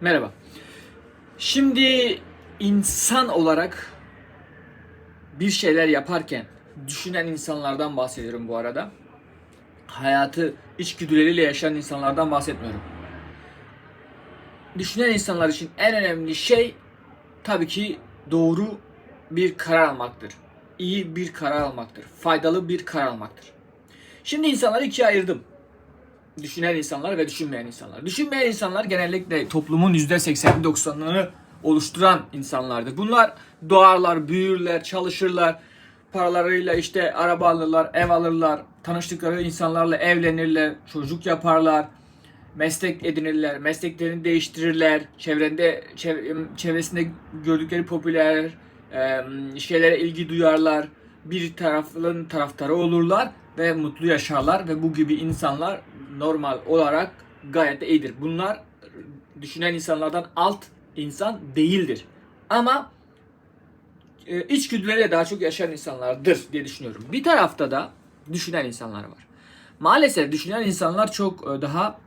Merhaba. Şimdi insan olarak bir şeyler yaparken düşünen insanlardan bahsediyorum bu arada. Hayatı içgüdüleriyle yaşayan insanlardan bahsetmiyorum. Düşünen insanlar için en önemli şey tabii ki doğru bir karar almaktır. İyi bir karar almaktır. Faydalı bir karar almaktır. Şimdi insanları ikiye ayırdım düşünen insanlar ve düşünmeyen insanlar. Düşünmeyen insanlar genellikle toplumun %80'ini 90'ını oluşturan insanlardır. Bunlar doğarlar, büyürler, çalışırlar. Paralarıyla işte araba alırlar, ev alırlar. Tanıştıkları insanlarla evlenirler, çocuk yaparlar. Meslek edinirler, mesleklerini değiştirirler. Çevrende, çev- çevresinde gördükleri popüler şeylere ilgi duyarlar. Bir tarafın taraftarı olurlar ve mutlu yaşarlar ve bu gibi insanlar normal olarak gayet de iyidir. Bunlar düşünen insanlardan alt insan değildir. Ama e, içgüdüleriyle daha çok yaşayan insanlardır diye düşünüyorum. Bir tarafta da düşünen insanlar var. Maalesef düşünen insanlar çok e, daha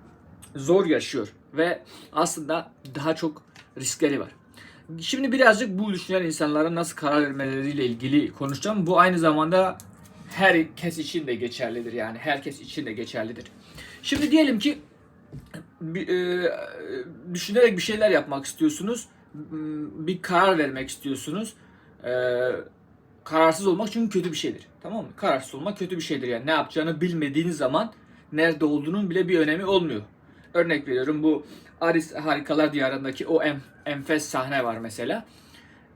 zor yaşıyor ve aslında daha çok riskleri var. Şimdi birazcık bu düşünen insanların nasıl karar vermeleriyle ilgili konuşacağım. Bu aynı zamanda herkes için de geçerlidir yani herkes için de geçerlidir. Şimdi diyelim ki e, düşünerek bir şeyler yapmak istiyorsunuz. Bir karar vermek istiyorsunuz. E, kararsız olmak çünkü kötü bir şeydir. Tamam mı? Kararsız olmak kötü bir şeydir. Yani ne yapacağını bilmediğiniz zaman nerede olduğunun bile bir önemi olmuyor. Örnek veriyorum bu Alice Harikalar Diyarı'ndaki o en, enfes sahne var mesela.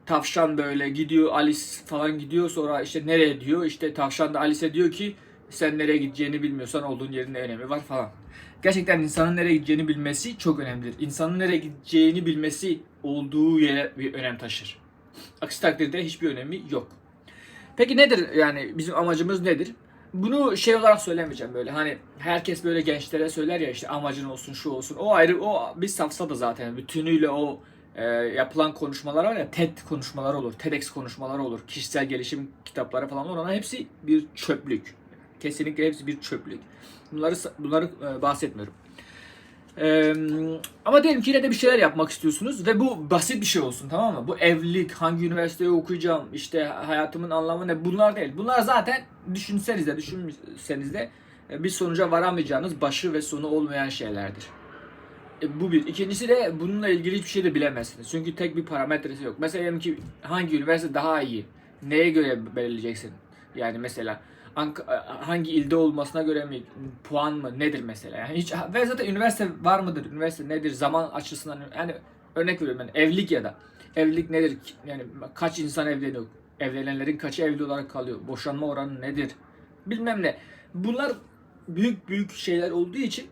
Tavşan böyle gidiyor Alice falan gidiyor sonra işte nereye diyor işte tavşan da Alice'e diyor ki sen nereye gideceğini bilmiyorsan olduğun yerin ne önemi var falan. Gerçekten insanın nereye gideceğini bilmesi çok önemlidir. İnsanın nereye gideceğini bilmesi olduğu yere bir önem taşır. Aksi takdirde hiçbir önemi yok. Peki nedir yani bizim amacımız nedir? Bunu şey olarak söylemeyeceğim böyle hani herkes böyle gençlere söyler ya işte amacın olsun şu olsun o ayrı o bir safsada zaten bütünüyle o e, yapılan konuşmalar var ya TED konuşmalar olur, TEDx konuşmalar olur, kişisel gelişim kitapları falan olur. Onlar hepsi bir çöplük. Kesinlikle hepsi bir çöplük. Bunları bunları e, bahsetmiyorum. Ee, ama diyelim ki yine de bir şeyler yapmak istiyorsunuz ve bu basit bir şey olsun tamam mı? Bu evlilik, hangi üniversiteye okuyacağım, işte hayatımın anlamı ne bunlar değil. Bunlar zaten düşünseniz de düşünseniz de bir sonuca varamayacağınız başı ve sonu olmayan şeylerdir. E, bu bir. İkincisi de bununla ilgili hiçbir şey de bilemezsiniz. Çünkü tek bir parametresi yok. Mesela diyelim ki hangi üniversite daha iyi? Neye göre belirleyeceksin? Yani mesela hangi ilde olmasına göre mi puan mı nedir mesela? Yani hiç ve zaten üniversite var mıdır üniversite nedir zaman açısından yani örnek veriyorum yani evlilik ya da evlilik nedir yani kaç insan evleniyor evlenenlerin kaçı evli olarak kalıyor boşanma oranı nedir? Bilmem ne. Bunlar büyük büyük şeyler olduğu için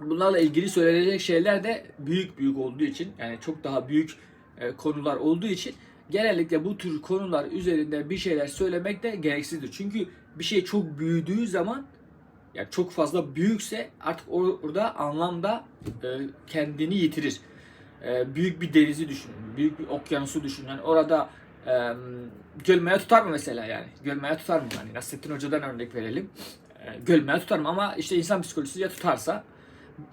bunlarla ilgili söylenecek şeyler de büyük büyük olduğu için yani çok daha büyük e, konular olduğu için genellikle bu tür konular üzerinde bir şeyler söylemek de gereksizdir. Çünkü bir şey çok büyüdüğü zaman yani çok fazla büyükse artık or- orada anlamda e, kendini yitirir. E, büyük bir denizi düşünün, büyük bir okyanusu düşünün. Yani orada e, gölmeye tutar mı mesela yani? Gölmeye tutar mı? Yani Nasrettin Hoca'dan örnek verelim. E, gölmeye tutar mı? Ama işte insan psikolojisi ya tutarsa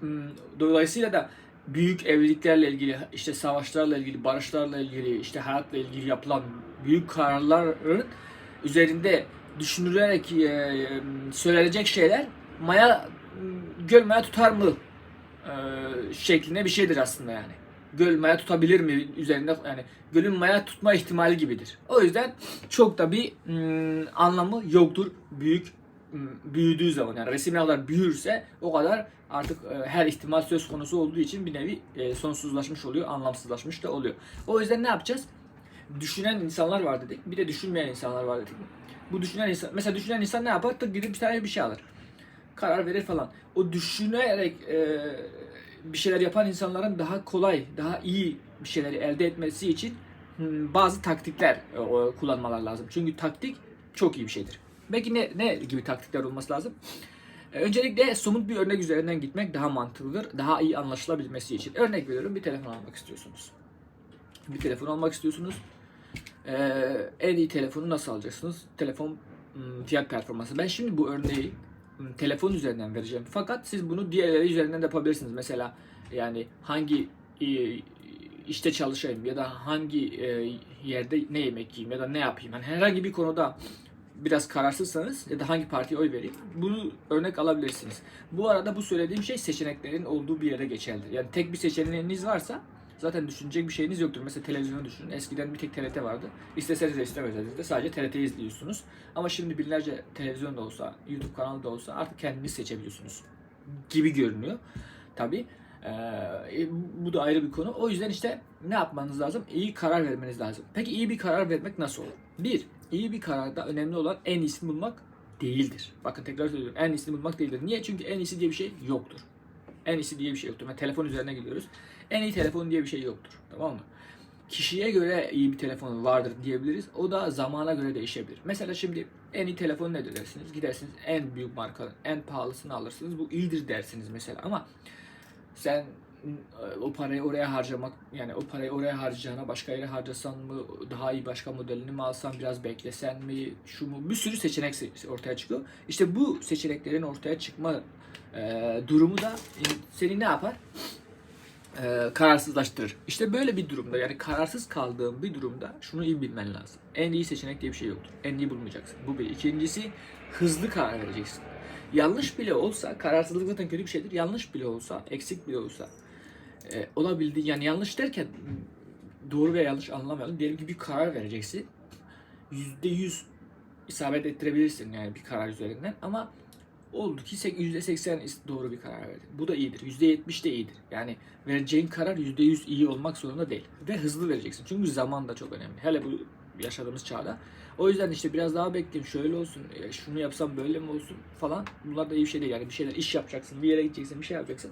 m, dolayısıyla da büyük evliliklerle ilgili, işte savaşlarla ilgili, barışlarla ilgili, işte hayatla ilgili yapılan büyük kararların üzerinde düşünülerek e, söylenecek şeyler maya göl maya tutar mı e, şeklinde bir şeydir aslında yani. Göl maya tutabilir mi üzerinde yani gölün maya tutma ihtimali gibidir. O yüzden çok da bir mm, anlamı yoktur büyük büyüdüğü zaman yani resim ne kadar büyürse o kadar artık e, her ihtimal söz konusu olduğu için bir nevi e, sonsuzlaşmış oluyor, anlamsızlaşmış da oluyor. O yüzden ne yapacağız? Düşünen insanlar var dedik, bir de düşünmeyen insanlar var dedik. Bu düşünen insan, mesela düşünen insan ne yapar? Tık gidip bir tane bir şey alır. Karar verir falan. O düşünerek e, bir şeyler yapan insanların daha kolay, daha iyi bir şeyleri elde etmesi için hmm, bazı taktikler e, kullanmalar lazım. Çünkü taktik çok iyi bir şeydir. Peki ne, ne gibi taktikler olması lazım? E, Öncelikle somut bir örnek üzerinden gitmek daha mantıklıdır. Daha iyi anlaşılabilmesi için. Örnek veriyorum bir telefon almak istiyorsunuz. Bir telefon almak istiyorsunuz. Ee, en iyi telefonu nasıl alacaksınız? Telefon hmm, fiyat performansı. Ben şimdi bu örneği hmm, telefon üzerinden vereceğim. Fakat siz bunu diğerleri üzerinden de yapabilirsiniz. Mesela yani hangi e, işte çalışayım ya da hangi e, yerde ne yemek yiyeyim ya da ne yapayım. Yani herhangi bir konuda biraz kararsızsanız ya da hangi partiye oy vereyim bunu örnek alabilirsiniz. Bu arada bu söylediğim şey seçeneklerin olduğu bir yere geçerlidir. Yani tek bir seçeneğiniz varsa zaten düşünecek bir şeyiniz yoktur. Mesela televizyonu düşünün. Eskiden bir tek TRT vardı. İsteseniz de istemeseniz de sadece TRT'yi izliyorsunuz. Ama şimdi binlerce televizyon da olsa, YouTube kanalı da olsa artık kendiniz seçebiliyorsunuz gibi görünüyor. Tabi bu da ayrı bir konu. O yüzden işte ne yapmanız lazım? İyi karar vermeniz lazım. Peki iyi bir karar vermek nasıl olur? Bir, iyi bir kararda önemli olan en iyisini bulmak değildir. Bakın tekrar söylüyorum. En iyisini bulmak değildir. Niye? Çünkü en iyisi diye bir şey yoktur. En iyisi diye bir şey yoktur. Yani telefon üzerine gidiyoruz. En iyi telefon diye bir şey yoktur. Tamam mı? Kişiye göre iyi bir telefon vardır diyebiliriz. O da zamana göre değişebilir. Mesela şimdi en iyi telefon ne dersiniz? Gidersiniz en büyük markanın en pahalısını alırsınız. Bu iyidir dersiniz mesela ama sen o parayı oraya harcamak yani o parayı oraya harcayacağına başka yere harcasan mı daha iyi başka modelini mi alsan biraz beklesen mi şu mu bir sürü seçenek se- ortaya çıkıyor. İşte bu seçeneklerin ortaya çıkma e, durumu da seni ne yapar? E, kararsızlaştırır. İşte böyle bir durumda yani kararsız kaldığın bir durumda şunu iyi bilmen lazım. En iyi seçenek diye bir şey yoktur. En iyi bulmayacaksın. Bu bir. İkincisi hızlı karar vereceksin. Yanlış bile olsa, kararsızlık zaten kötü bir şeydir. Yanlış bile olsa, eksik bile olsa e, olabildiği yani yanlış derken doğru veya yanlış anlamayalım. Diyelim ki bir karar vereceksin. Yüzde yüz isabet ettirebilirsin yani bir karar üzerinden ama oldu ki sek- yüzde seksen is- doğru bir karar verdin. Bu da iyidir. Yüzde yetmiş de iyidir. Yani vereceğin karar yüzde yüz iyi olmak zorunda değil. Ve hızlı vereceksin. Çünkü zaman da çok önemli. Hele bu yaşadığımız çağda. O yüzden işte biraz daha bekleyeyim. Şöyle olsun, e, şunu yapsam böyle mi olsun falan. Bunlar da iyi bir şey değil. Yani bir şeyler iş yapacaksın, bir yere gideceksin, bir şey yapacaksın.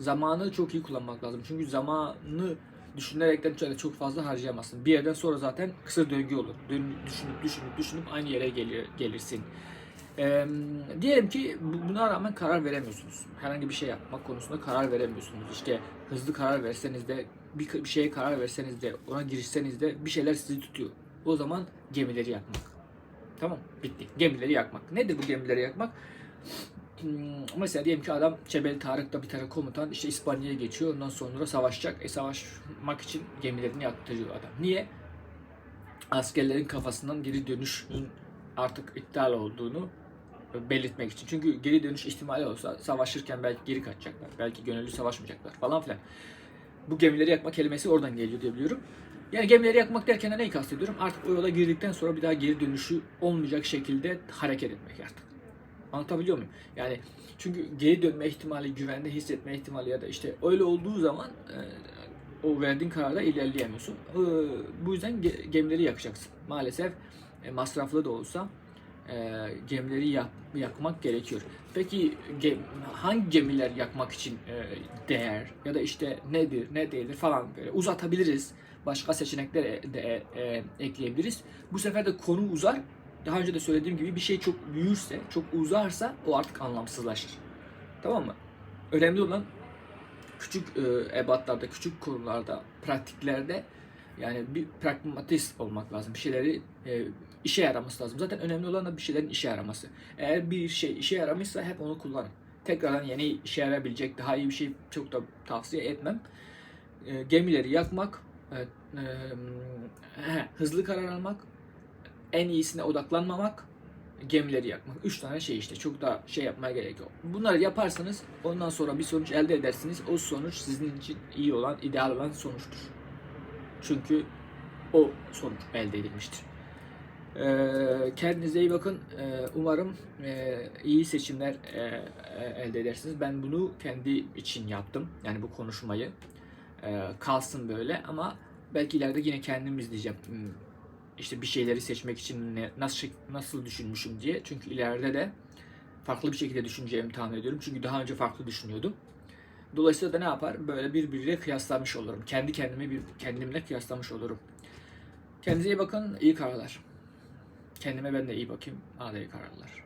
Zamanı çok iyi kullanmak lazım. Çünkü zamanı düşünerekten şöyle çok fazla harcayamazsın. Bir yerden sonra zaten kısır döngü olur. Dön, düşünüp düşünüp düşünüp aynı yere gelir, gelirsin. Ee, diyelim ki bu- buna rağmen karar veremiyorsunuz. Herhangi bir şey yapmak konusunda karar veremiyorsunuz. İşte hızlı karar verseniz de bir, bir şeye karar verseniz de ona girişseniz de bir şeyler sizi tutuyor. O zaman gemileri yakmak. Tamam bitti. Gemileri yakmak. Nedir bu gemileri yakmak? Hmm, Mesela diyelim ki adam Cebel Tarık'ta bir tane komutan işte İspanya'ya geçiyor. Ondan sonra savaşacak. E savaşmak için gemilerini yaktırıyor adam. Niye? Askerlerin kafasından geri dönüşün artık iptal olduğunu belirtmek için. Çünkü geri dönüş ihtimali olsa savaşırken belki geri kaçacaklar. Belki gönüllü savaşmayacaklar falan filan. Bu gemileri yakma kelimesi oradan geliyor diye biliyorum. Yani gemileri yakmak derken de neyi kastediyorum? Artık o yola girdikten sonra bir daha geri dönüşü olmayacak şekilde hareket etmek artık. Anlatabiliyor muyum? Yani çünkü geri dönme ihtimali, güvende hissetme ihtimali ya da işte öyle olduğu zaman e, o verdiğin kararda ilerleyemiyorsun. E, bu yüzden ge- gemileri yakacaksın. Maalesef e, masraflı da olsa e, gemileri yak- yakmak gerekiyor. Peki hangi gemiler yakmak için değer ya da işte nedir, ne değildir falan böyle uzatabiliriz. Başka seçenekler de ekleyebiliriz. Bu sefer de konu uzar. Daha önce de söylediğim gibi bir şey çok büyürse, çok uzarsa o artık anlamsızlaşır. Tamam mı? Önemli olan küçük e, ebatlarda, küçük konularda, pratiklerde yani bir pragmatist olmak lazım. Bir şeyleri e, işe yaraması lazım. Zaten önemli olan da bir şeylerin işe yaraması. Eğer bir şey işe yaramışsa hep onu kullanın. Tekrardan yeni işe yarayabilecek daha iyi bir şey çok da tavsiye etmem. E, gemileri yakmak, e, e, he, hızlı karar almak, en iyisine odaklanmamak, gemileri yakmak. Üç tane şey işte. Çok da şey yapmaya gerek yok. Bunları yaparsanız ondan sonra bir sonuç elde edersiniz. O sonuç sizin için iyi olan, ideal olan sonuçtur. Çünkü o sonuç elde edilmiştir. Ee, kendinize iyi bakın. Ee, umarım e, iyi seçimler e, e, elde edersiniz. Ben bunu kendi için yaptım. Yani bu konuşmayı. Ee, kalsın böyle ama belki ileride yine kendim izleyeceğim. İşte bir şeyleri seçmek için ne, nasıl nasıl düşünmüşüm diye. Çünkü ileride de farklı bir şekilde düşüneceğimi tahmin ediyorum. Çünkü daha önce farklı düşünüyordum. Dolayısıyla da ne yapar? Böyle birbiriyle kıyaslamış olurum. Kendi kendimi bir kendimle kıyaslamış olurum. Kendinize iyi bakın. iyi kararlar. Kendime ben de iyi bakayım. Bana iyi kararlar.